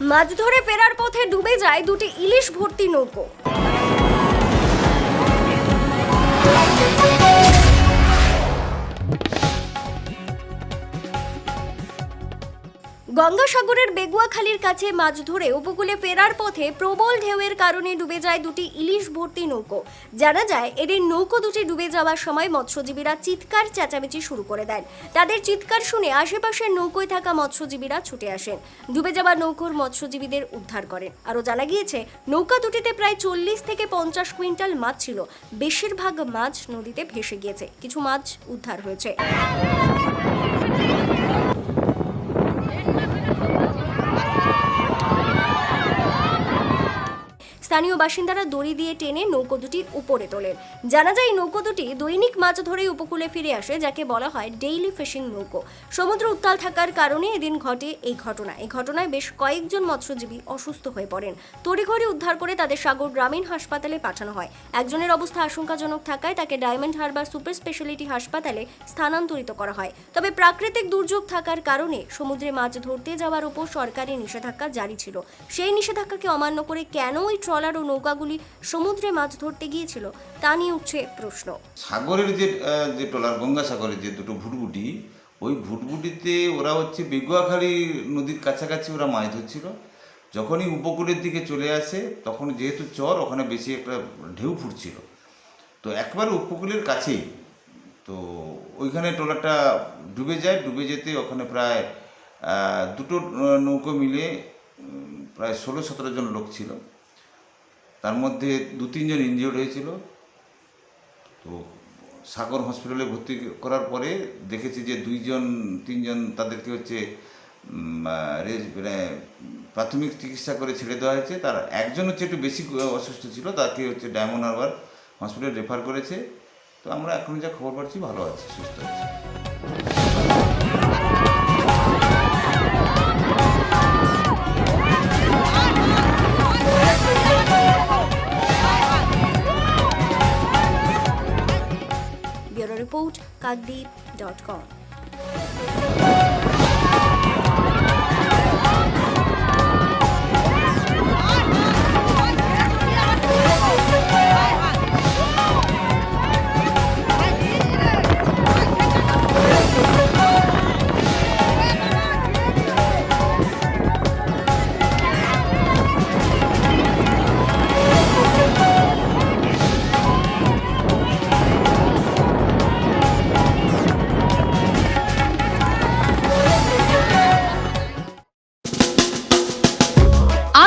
মাছ ধরে ফেরার পথে ডুবে যায় দুটি ইলিশ ভর্তি নৌকো। গঙ্গাসাগরের বেগুয়াখালীর কাছে মাছ ধরে উপকূলে ফেরার পথে প্রবল ঢেউয়ের কারণে ডুবে যায় দুটি ইলিশ ভর্তি নৌকো। জানা যায়, এদের নৌকো দুটি ডুবে যাওয়ার সময় মৎস্যজীবীরা চিৎকার চেঁচামেচি শুরু করে দেন। তাদের চিৎকার শুনে আশেপাশের নৌকোয় থাকা মৎস্যজীবীরা ছুটে আসেন। ডুবে যাওয়া নৌকোর মৎস্যজীবীদের উদ্ধার করেন। আরও জানা গিয়েছে, নৌকা দুটিতে প্রায় চল্লিশ থেকে পঞ্চাশ কুইন্টাল মাছ ছিল। বেশিরভাগ মাছ নদীতে ভেসে গিয়েছে। কিছু মাছ উদ্ধার হয়েছে। স্থানীয় বাসিন্দারা দড়ি দিয়ে টেনে নৌকো দুটি উপরে তোলেন। জানা যায়, এই নৌকো দুটি দৈনিক মাছ ধরেই উপকূলে ফিরে আসে, যাকে বলা হয় ডেইলি ফিশিং নৌকো। সমুদ্র উত্তাল থাকার কারণে এদিন ঘটে এই ঘটনা। এই ঘটনায় বেশ কয়েকজন মৎস্যজীবী অসুস্থ হয়ে পড়েন। তড়িঘড়ি উদ্ধার করে তাদের সাগর গ্রামীণ হাসপাতালে পাঠানো হয়। একজনের অবস্থা আশঙ্কাজনক থাকায় তাকে ডায়মন্ড হারবার সুপার স্পেশালিটি হাসপাতালে স্থানান্তরিত করা হয়। তবে প্রাকৃতিক দুর্যোগ থাকার কারণে সমুদ্রে মাছ ধরতে যাওয়ার উপর সরকারি নিষেধাজ্ঞা জারি ছিল। সেই নিষেধাজ্ঞাকে অমান্য করে কেন ওই ট্রলার ও নৌকাগুলি সমুদ্রে মাছ ধরতে গিয়েছিল, তা নিয়ে উঠছে প্রশ্ন। সাগরের যে যে ট্রলার গঙ্গাসাগরের যে দুটো ভুটভুটি ওই ভুটভুটিতে ওরা হচ্ছে বেগুয়াখালী নদীর কাছাকাছি ওরা মাছ ধরছিল। যখনই উপকূলের দিকে চলে আসে, তখন যেহেতু চর, ওখানে বেশি একটা ঢেউ ফুটছিল। তো একবার উপকূলের কাছেই, তো ওইখানে ট্রলারটা ডুবে যায়, ডুবে যেতে ওখানে প্রায় দুটো নৌকো মিলে প্রায় ষোলো সতেরো জন লোক ছিল। তার মধ্যে দু তিনজন ইনজিওর্ড হয়েছিল। তো সাগর হসপিটালে ভর্তি করার পরে দেখেছি যে দুইজন, তিনজন তাদেরকে হচ্ছে মানে প্রাথমিক চিকিৎসা করে ছেড়ে দেওয়া হয়েছে। তার একজন হচ্ছে একটু বেশি অসুস্থ ছিল, তাকে হচ্ছে ডায়মন্ড হারবার হসপিটাল রেফার করেছে। তো আমরা এখন যা খবর পাচ্ছি, ভালো আছি, সুস্থ আছে। quote kagdi.com.